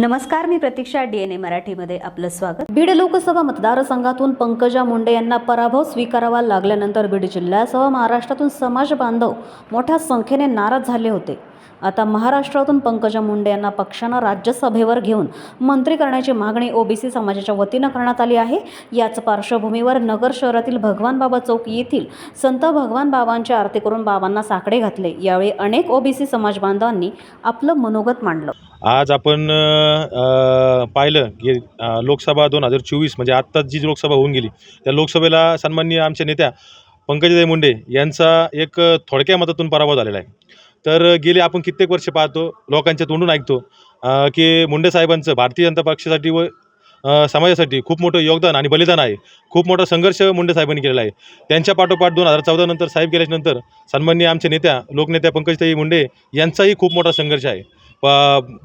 नमस्कार मी प्रतीक्षा डीएनए मराठीमध्ये आपलं स्वागत. बीड लोकसभा मतदारसंघातून पंकजा मुंडे यांना पराभव स्वीकारावा लागल्यानंतर बीड जिल्ह्यासह महाराष्ट्रातून समाज बांधव मोठ्या संख्येने नाराज झाले होते. आता महाराष्ट्रातून पंकजा मुंडे यांना पक्षानं राज्यसभेवर घेऊन मंत्री करण्याची मागणी ओबीसी समाजाच्या वतीनं करण्यात आली आहे. याच पार्श्वभूमीवर नगर शहरातील भगवान बाबा चौक येथील संत भगवान बाबांची आरती करून बाबांना साकडे घातले. यावेळी अनेक ओबीसी समाज बांधवांनी आपलं मनोगत मांडलं. आज आपण पाहिलं की लोकसभा दोन हजार चोवीस म्हणजे आत्ताच जी लोकसभा होऊन गेली त्या लोकसभेला सन्माननीय आमच्या नेत्या पंकजाताई मुंडे यांचा एक थोडक्या मतातून पराभव झालेला आहे. तर गेले आपण कित्येक वर्ष पाहतो लोकांच्या तोंडून ऐकतो की मुंडे साहेबांचं भारतीय जनता पक्षासाठी व समाजासाठी खूप मोठं योगदान आणि बलिदान आहे. खूप मोठा संघर्ष मुंडे साहेबांनी केलेला आहे. त्यांच्या पाठोपाठ दोन हजार चौदा नंतर साहेब गेल्याच्यानंतर सन्माननीय आमच्या नेत्या लोकनेत्या पंकजताई मुंडे यांचाही खूप मोठा संघर्ष आहे. प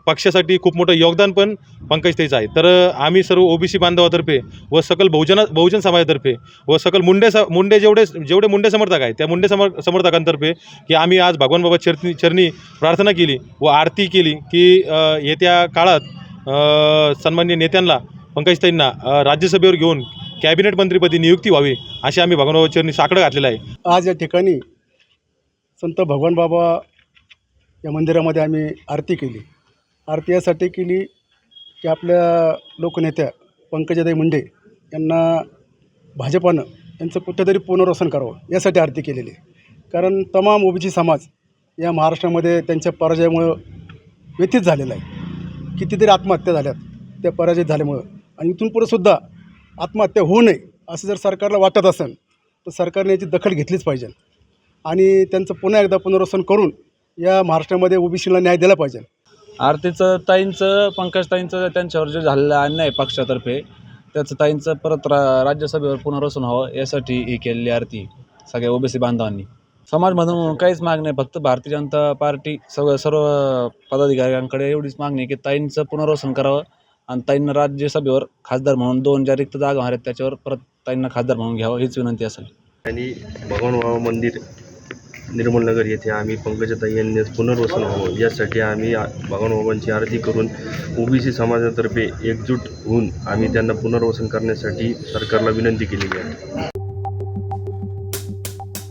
पक्षासाठी खूप मोठं योगदान पण पंकजताईचं आहे. तर आम्ही सर्व ओबीसी बांधवातर्फे व सकल बहुजन बहुजन समाजातर्फे व सकल मुंडे स मुंडे जेवढे जेवढे मुंडे समर्थक आहेत त्या मुंडे समर समर्थकांतर्फे की आम्ही आज भगवान बाबा चरणी चरणी प्रार्थना केली व आरती केली की येत्या काळात सन्मान्य सन्माननीय नेत्यांना पंकजताईंना राज्यसभेवर घेऊन कॅबिनेट मंत्रीपदी नियुक्ती व्हावी अशी आम्ही भगवान बाबा चरणी साकडं घातलेलं आहे. आज या ठिकाणी संत भगवान बाबा या मंदिरामध्ये आम्ही आरती केली. आरती यासाठी केली की आपल्या लोकनेत्या पंकजाताई मुंडे यांना भाजपानं यांचं कुठेतरी पुनर्वसन करावं यासाठी आरती केलेली आहे. कारण तमाम ओबीसी समाज या महाराष्ट्रामध्ये त्यांच्या पराजयामुळं व्यथित झालेला आहे. कितीतरी आत्महत्या झाल्यात. त्या पराजित झाल्यामुळं. आणि इथून पुढंसुद्धा आत्महत्या होऊ नये असं जर सरकारला वाटत असेल तर सरकारने याची दखल घेतलीच पाहिजे. आणि त्यांचं पुन्हा एकदा पुनर्वसन करून या महाराष्ट्रामध्ये ओबीसीला न्याय दिला पाहिजे. आरतीचं ताईंचं पंकज ताईंचं त्यांच्यावर जे झालेलं अन्याय पक्षातर्फे त्याचं ताईंचं परत रा राज्यसभेवर पुनर्वसन व्हावं यासाठी ही केलेली आरती सगळ्या ओबीसी बांधवांनी. समाज म्हणून काहीच मागणी नाही फक्त भारतीय जनता पार्टी सगळं सर्व पदाधिकाऱ्यांकडे एवढीच मागणी आहे की ताईंचं पुनर्वसन करावं आणि ताईंना राज्यसभेवर खासदार म्हणून दोन ज्या रिक्त जागा आहेत त्याच्यावर परत ताईंना खासदार म्हणून घ्यावं हीच विनंती असेल. आणि भगवान मंदिर निर्मलनगर येथे आम्ही पंकजाताई यांनी पुनर्वसन व्हावं. यासाठी आम्ही भगवान बाबांची आरती करून ओबीसी समाजातर्फे एकजूट होऊन आम्ही त्यांना पुनर्वसन करण्यासाठी सरकारला विनंती केलेली आहे.